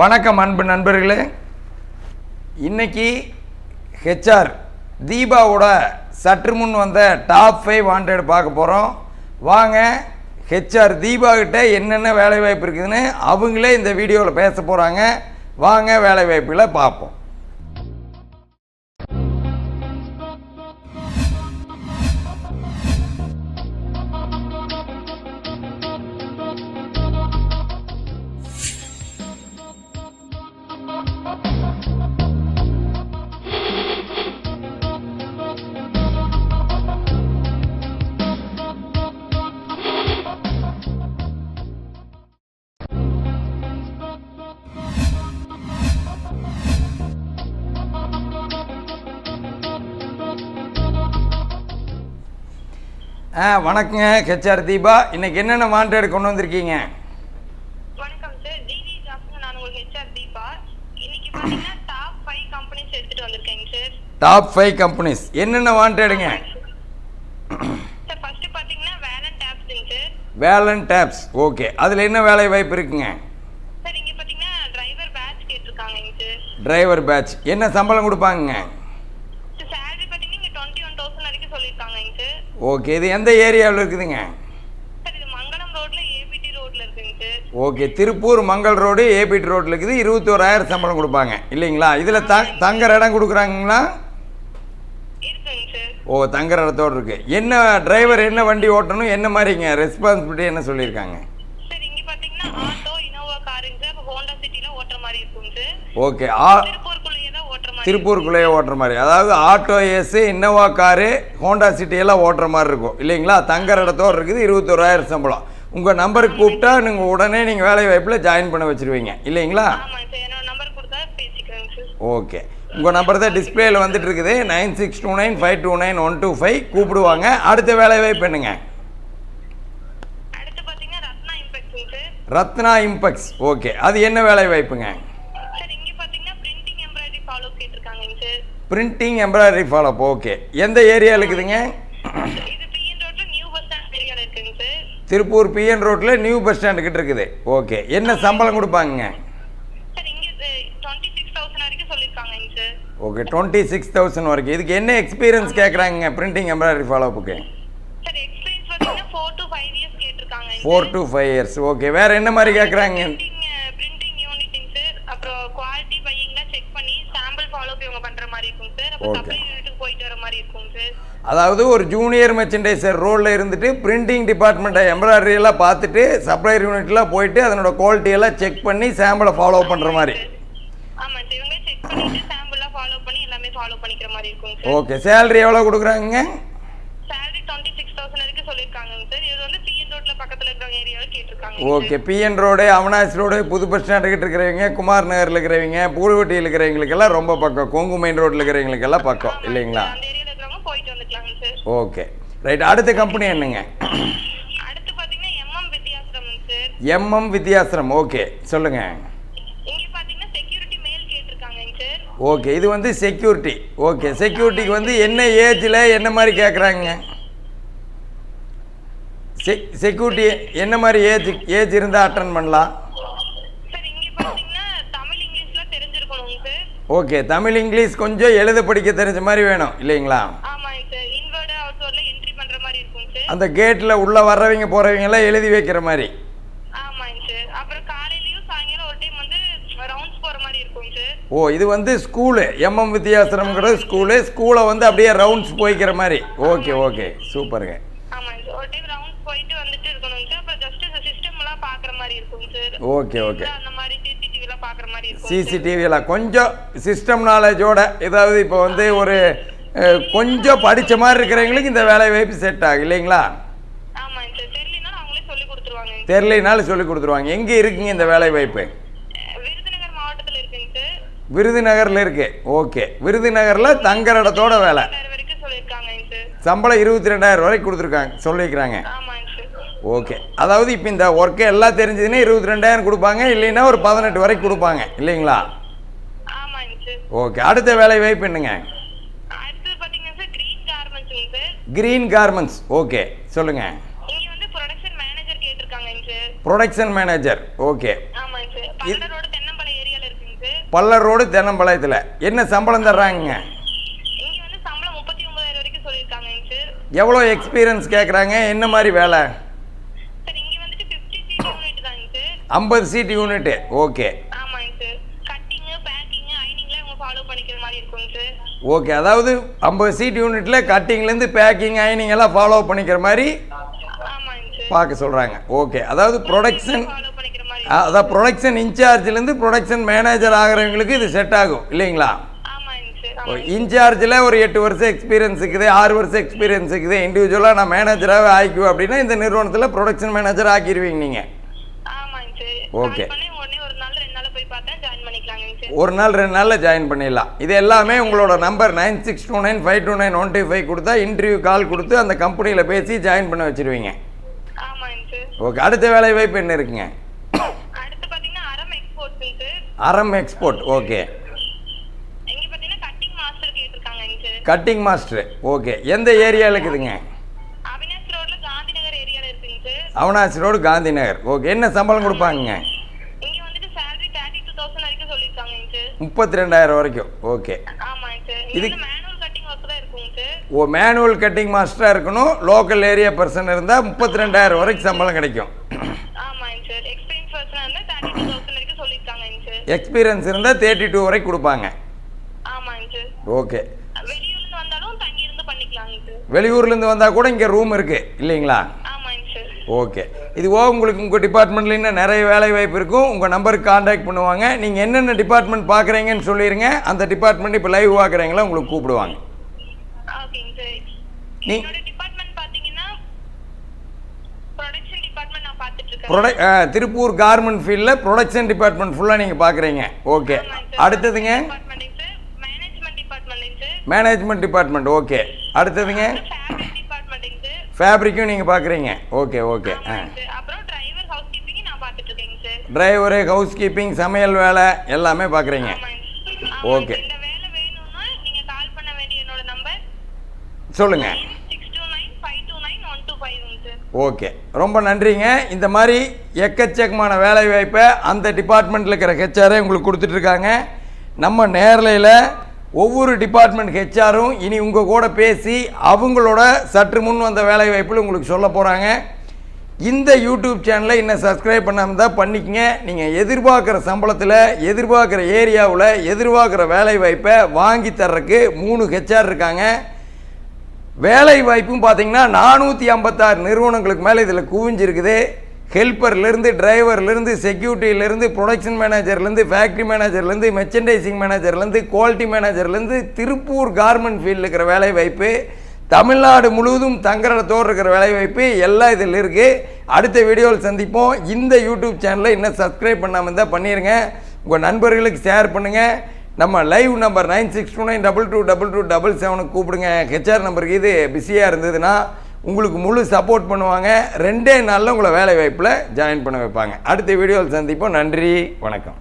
வணக்கம் அன்பு நண்பர்களே. இன்னைக்கு ஹெச்ஆர் தீபாவோட சற்று முன் வந்த டாப் ஃபைவ் வாண்டட் பார்க்க போகிறோம் வாங்க ஹெச்ஆர் தீபா கிட்ட என்னென்ன வேலைவாய்ப்பு இருக்குதுன்னு அவங்களே இந்த வீடியோவில் பேச போகிறாங்க வாங்க வேலைவாய்ப்புகளை பார்ப்போம். ஆ வணக்கங்க. ஹெச்ஆர் தீபா இன்னைக்கு என்னென்ன வாண்டட் கொண்டு வந்திருக்கீங்க? வணக்கம் சார். டிவி ஜாப்ஸ் நான் உங்களுக்கு ஹெச்ஆர் தீபா. இன்னைக்கு பாத்தீங்கன்னா டாப் ஃபைவ் கம்பெனிஸ் எடுத்துட்டு வந்திருக்கேங்க சார். டாப் ஃபைவ் கம்பெனிஸ் என்னென்ன வாண்டடுங்க சார். ஃபர்ஸ்ட் பாத்தீங்கன்னா வேலன் டேப்ஸுங்க சார். வேலன் டேப்ஸ் ஓகே அதில் என்ன வேலை வாய்ப்பு இருக்குங்க? சார் இங்க பாத்தீங்கன்னா டிரைவர் பேட்ச் கேட்டிருக்காங்கங்க சார். டிரைவர் பேட்ச் என்ன சம்பளம் கொடுப்பாங்கங்க சார் சேலரி பாத்தீங்கன்னா இங்க டுவெண்ட்டி ஒன் தௌசண்ட் வரைக்கும் சொல்லியிருக்காங்கங்க சார் ஓகே இது எந்த ஏரியாவில் இருக்குதுங்க? Okay Tiruppur Mangal road ABT ரோட்டில் இருக்குது. இருபத்தோராயிரம் சம்பளம் கொடுப்பாங்க. இல்லைங்களா? இதில் த தங்குற இடம் கொடுக்குறாங்களா ஓ தங்குற இடத்தோடு இருக்குது என்ன டிரைவர் என்ன வண்டி ஓட்டணும்? என்ன மாதிரிங்க ரெஸ்பான்சிபிலிட்டி என்ன சொல்லியிருக்காங்க? ஓகே ஆ திருப்பூருக்குள்ளேயே ஓட்டுற மாதிரி. அதாவது auto ace Innova car Honda City எல்லாம் ஓட்டுற மாதிரி இருக்கும். இல்லைங்களா? தங்குற இடத்தோடு இருக்குது இருபத்தோராயிரம் சம்பளம். உங்கள் நம்பருக்கு கூப்பிட்டா நீங்கள் உடனே நீங்கள் வேலை வாய்ப்பில் ஜாயின் பண்ண வச்சுருவீங்க. இல்லைங்களா? ஓகே. உங்கள் நம்பர் தான் டிஸ்பிளேல வந்துட்டு இருக்குது. Nine six two nine five two nine one two five கூப்பிடுவாங்க. அடுத்த வேலை வாய்ப்பு என்னங்க? Ratna impex okay. அது என்ன வேலை வாய்ப்புங்க சார் இங்க பாத்தீங்கன்னா பிரிண்டிங் எம்ப்ராய்டரி ஃபாலோ கேட்டிருக்காங்க sir printing embroidery follow okay எந்த ஏரியாவில் இருக்குதுங்க? திருப்பூர் பிஎன் ரோட்டில் நியூ பஸ் ஸ்டாண்டு கிட்ட இருக்குது. ஓகே என்ன சம்பளம் கொடுப்பாங்க ஓகே டுவெண்ட்டி சிக்ஸ் தௌசண்ட் வரைக்கும் இதுக்கு என்ன எக்ஸ்பீரியன்ஸ் கேட்குறாங்க பிரிண்டிங் எம்ப்ராய்டரி இயர்ஸ் கேட்டிருக்காங்க four to five years okay வேறு என்ன மாதிரி கேட்குறாங்க பிரிண்டிங் பிரிண்டிங் யூனிட்டிங் சார் அப்புறம் குவாலிட்டி பையிங்லாம் செக் பண்ணி சாம்பிள் ஃபாலோ இவங்க பண்ற மாதிரி யூனிட்டுக்கு போயிட்டு வர மாதிரி இருக்கும் சார் அதாவது ஒரு ஜூனியர் மெர்ச்சன்டைசர் ரோலில் இருந்துட்டு பிரிண்டிங் டிபார்ட்மெண்ட்டை எம்ப்ராய்டரி எல்லாம் பார்த்துட்டு சப்ளையர் யூனிட்லாம் போயிட்டு அதனோட குவாலிட்டி எல்லாம் செக் பண்ணி சாம்பிளை ஃபாலோ பண்ணுற மாதிரி. ஆமா சார் இவங்க செக் பண்ணிட்டு சாம்பிள்லாம் ஃபாலோ பண்ணி எல்லாமே ஃபாலோ பண்ணிக்கிற மாதிரி இருக்கும் ஓகே சேலரி எவ்வளோ கொடுக்குறாங்க salary டுவெண்ட்டி சிக்ஸ் தௌசண்ட் வரைக்கும் சொல்லியிருக்காங்க சார் இது வந்து பிஎன் ரோட்ல பக்கத்துல இருக்கிற ஏரியாவில் கேட்டிருக்காங்க okay PN road Avinashi road புது பஸ் ஸ்டாண்டு கிட்ட இருக்கிறவங்க குமார் நகரில் இருக்கிறவங்க பூலுவட்டியில் இருக்கிறவங்களுக்கெல்லாம் ரொம்ப பக்கம். கொங்கு மெயின் ரோட்டில் இருக்கிறவங்களுக்கெல்லாம் பக்கம் இல்லைங்களா? ஓகே. ரைட் அடுத்த கம்பெனி என்னங்க? MM Vidyashram okay. Sir. Okay இது வந்து செக்யூரிட்டி ஓகே செக்யூரிட்டிக்கு வந்து என்ன ஏஜில் என்ன மாதிரி கேட்குறாங்க செ செக்யூரிட்டி என்ன மாதிரி ஏஜ் ஏஜ் இருந்தால் அட்டன் பண்ணலாம்? ஓகே தமிழ் இங்கிலீஷ் கொஞ்சம் எழுத படிக்க தெரிஞ்ச மாதிரி வேணும் இல்லைங்களா? அந்த கேட்டில் உள்ளே வர்றவங்க போகிறவங்க எல்லாம் எழுதி வைக்கிற மாதிரி. ஓ இது வந்து ஸ்கூலு எம்எம் வித்யாசிரம்ங்கிறது ஸ்கூலு ஸ்கூலை வந்து அப்படியே ரவுண்ட்ஸ் போய்க்கிற மாதிரி. ஓகே ஓகே சூப்பருங்க ஆமாங்க சார் ஒரு டைம் ரவுண்ட்ஸ் போயிட்டு வந்துட்டு இருக்கணுங்க சார் அப்புறம் ஜஸ்ட் சிஸ்டம் எல்லாம் பாக்குற மாதிரி இருக்குங்க சார் ஓகே ஓகே. அந்த மாதிரி சிசிடிவி எல்லாம் பாக்குற மாதிரி இருக்கும். சிசிடிவியில் கொஞ்சம் சிஸ்டம் நாலேஜோட ஏதாவது இப்போ வந்து ஒரு கொஞ்சம் படித்த மாதிரி இருக்கிறவங்களுக்கு இந்த வேலை வாய்ப்பு செட் ஆகும் இல்லைங்களா? அவங்களே சொல்லி கொடுத்துருவாங்க. தெரியலைனாலும் சொல்லி கொடுத்துருவாங்க. எங்கே இருக்குங்க இந்த வேலை வாய்ப்பு? விருதுநகர் மாவட்டத்துல இருக்குங்க. சார் விருதுநகரில் இருக்கு. ஓகே. விருதுநகரில் தங்குற இடத்தோட வேலை. வரைக்கும் சம்பளம் இருபத்தி ரெண்டாயிரம் வரைக்கும் கொடுத்துருக்காங்க சொல்லியிருக்கிறாங்க. சார் ஓகே அதாவது இப்போ இந்த ஒர்க்கு எல்லாம் தெரிஞ்சதுன்னா இருபத்தி ரெண்டாயிரம் கொடுப்பாங்க இல்லைன்னா ஒரு பதினெட்டு வரைக்கும் கொடுப்பாங்க இல்லைங்களா? ஓகே அடுத்த வேலை வாய்ப்பு என்னங்க? கிரீன் கார்மெண்ட்ஸ் ஓகே வந்து ப்ரொடக்ஷன் மேனேஜர் ஓகே பல்லர் ரோடு தென்னம்பாளையத்தில் என்ன சம்பளம் தர்றாங்க எவ்வளோ எக்ஸ்பீரியன்ஸ் கேட்குறாங்க என்ன மாதிரி வேலை சார் இங்க வந்துட்டு ஃபிஃப்டி சீட் யூனிட் தாங்க சார் ஐம்பது சீட் யூனிட்டு ஓகே ஆமாங்க சார். கட்டிங் பேக்கிங் ஐனிங்லாம் இவங்க ஃபாலோ பண்ணிக்கிற மாதிரி இருக்குங்க சார். ஓகே அதாவது ஐம்பது சீட் யூனிட்டில் கட்டிங்லேருந்து பேக்கிங் ஐனிங் எல்லாம் ஃபாலோ பண்ணிக்கிற மாதிரி ஆமாங்க சார். பார்க்க சொல்கிறாங்க ஓகே அதாவது ப்ரொடக்ஷன் ஃபாலோ பண்ணிக்கிற மாதிரி அதான் ப்ரொடக்ஷன் இன்சார்ஜ்லேருந்து ப்ரொடக்ஷன் மேனேஜர் ஆகிறவங்களுக்கு இது செட் ஆகும் இல்லைங்களா? ஆமாங்க சார் ஆமாங்க இன்சார்ஜில் ஒரு எட்டு வருஷம் எக்ஸ்பீரியன்ஸ் இருக்குது ஆறு வருஷம் எக்ஸ்பீரியன்ஸ் இருக்குது. இண்டிவிஜுவலாக நான் மேனேஜராகவே ஆக்கிக்குவேன் அப்படின்னா இந்த நிறுவனத்தில் ப்ரொடக்ஷன் மேனேஜர் ஆக்கிடுவீங்க நீங்கள் உடனே ஒரு நாள் ரெண்டு நாளில் ஜாயின் பண்ணிடலாம். இது எல்லாமே உங்களோட number nine six two nine five two nine one two five கொடுத்தா இன்டர்வியூ கால் கொடுத்து அந்த கம்பெனியில் பேசி ஜாயின் பண்ண வச்சிருவீங்க. ஓகே அடுத்த வேலை வாய்ப்பு என்ன இருக்குங்க? Aram export okay cutting master okay எந்த ஏரியாவில் இருக்குதுங்க? அவனாசி ரோடு காந்தி நகர் ஓகே என்ன சம்பளம் கொடுப்பாங்க முப்பத்தி ரெண்டாயிரம் வரைக்கும் ஓகே. இது- ஓ மேனுவல் கட்டிங் மாஸ்டராக இருக்கணும். லோக்கல் ஏரியா பர்சன் இருந்தால் முப்பத்தி ரெண்டாயிரம் வரைக்கும் சம்பளம் கிடைக்கும். எக்ஸ்பீரியன்ஸ் இருந்தால் தேர்ட்டி டூ வரைக்கும் கொடுப்பாங்க. ஓகே. வெளியூர்லேருந்து வந்தால் கூட இங்கே ரூம் இருக்குது இல்லைங்களா? ஓகே இதுவோ உங்களுக்கு உங்கள் டிபார்ட்மெண்ட்டில் இன்னும் நிறைய வேலை வாய்ப்பு இருக்கும். உங்கள் நம்பருக்கு காண்டாக்ட் பண்ணுவாங்க. நீங்கள் என்னென்ன டிபார்ட்மெண்ட் பார்க்குறீங்கன்னு சொல்லிடுங்க அந்த டிபார்ட்மெண்ட் இப்போ லைவ் பார்க்குறீங்களா உங்களுக்கு கூப்பிடுவாங்க. நீ- ப்ரொடக் திருப்பூர் கார்மெண்ட் ஃபீல்டில் ப்ரொடக்ஷன் டிபார்ட்மெண்ட் ஃபுல்லாக நீங்கள் பார்க்குறீங்க. ஓகே அடுத்ததுங்க? மேனேஜ்மெண்ட் டிபார்ட்மெண்ட் ஓகே அடுத்ததுங்க? ஃபேப்ரிக்கும் நீங்கள் பார்க்குறீங்க ஓகே ஓகே ஆ. அப்புறம் டிரைவர் ஹவுஸ் கீப்பிங் நான் பார்த்துட்டு இருக்கேங்க சார் டிரைவரு ஹவுஸ் கீப்பிங் சமையல் வேலை எல்லாமே பார்க்குறீங்க ஆமாங்க Okay. இந்த வேலை வேணும்னா நீங்க கால் பண்ண வேண்டிய என்னோட நம்பர் சொல்லுங்கள் ஓகே ரொம்ப நன்றிங்க. இந்த மாதிரி எக்கச்சக்கமான வேலை வாய்ப்பை அந்த டிபார்ட்மெண்ட்டில் இருக்கிற ஹெச்ஆரே உங்களுக்கு கொடுத்துட்ருக்காங்க நம்ம நேரலையில் ஒவ்வொரு டிபார்ட்மெண்ட் ஹெச்ஆரும் இனி உங்கள் கூட பேசி அவங்களோட சற்று முன் வந்த வேலை வாய்ப்பில் உங்களுக்கு சொல்ல போகிறாங்க இந்த யூடியூப் சேனலை இன்னும் சப்ஸ்கிரைப் பண்ணாமல் தான் பண்ணிக்கங்க. நீங்கள் எதிர்பார்க்குற சம்பளத்தில் எதிர்பார்க்குற ஏரியாவில் எதிர்பார்க்குற வேலை வாய்ப்பை வாங்கி தர்றதுக்கு மூணு ஹெச்ஆர் இருக்காங்க. வேலை வாய்ப்பும் பார்த்தீங்கன்னா நானூற்றி ஐம்பத்தாறு நிறுவனங்களுக்கு மேலே இதில் குவிஞ்சிருக்குது. ஹெல்ப்பர்லேருந்து டிரைவர்லேருந்து செக்யூரிட்டியிலேருந்து ப்ரொடக்ஷன் மேனேஜர்லேருந்து ஃபேக்ட்ரி மேனேஜர்லேருந்து மெர்ச்சன்டைசிங் மேனேஜர்லேருந்து குவாலிட்டி மேனேஜர்லேருந்து திருப்பூர் கார்மெண்ட் ஃபீல்டில் இருக்கிற வேலை வாய்ப்பு தமிழ்நாடு முழுவதும் தங்குறதோடு இருக்கிற வேலை வாய்ப்பு எல்லாம் இதில் இருக்குது அடுத்த வீடியோவில் சந்திப்போம். இந்த யூடியூப் சேனலை இன்னும் சப்ஸ்கிரைப் பண்ணாமல் இருந்தால் பண்ணிடுங்க உங்கள் நண்பர்களுக்கு ஷேர் பண்ணுங்கள் நம்ம live number nine six two nine double two double two double செவனுக்கு கூப்பிடுங்க. ஹெச்ஆர் நம்பருக்கு இது பிஸியாக இருந்ததுன்னா உங்களுக்கு முழு சப்போர்ட் பண்ணுவாங்க. ரெண்டே நாளில் உங்களை வேலை வாய்ப்பில் ஜாயின் பண்ண வைப்பாங்க. அடுத்த வீடியோவில் சந்திப்போம். நன்றி. வணக்கம்.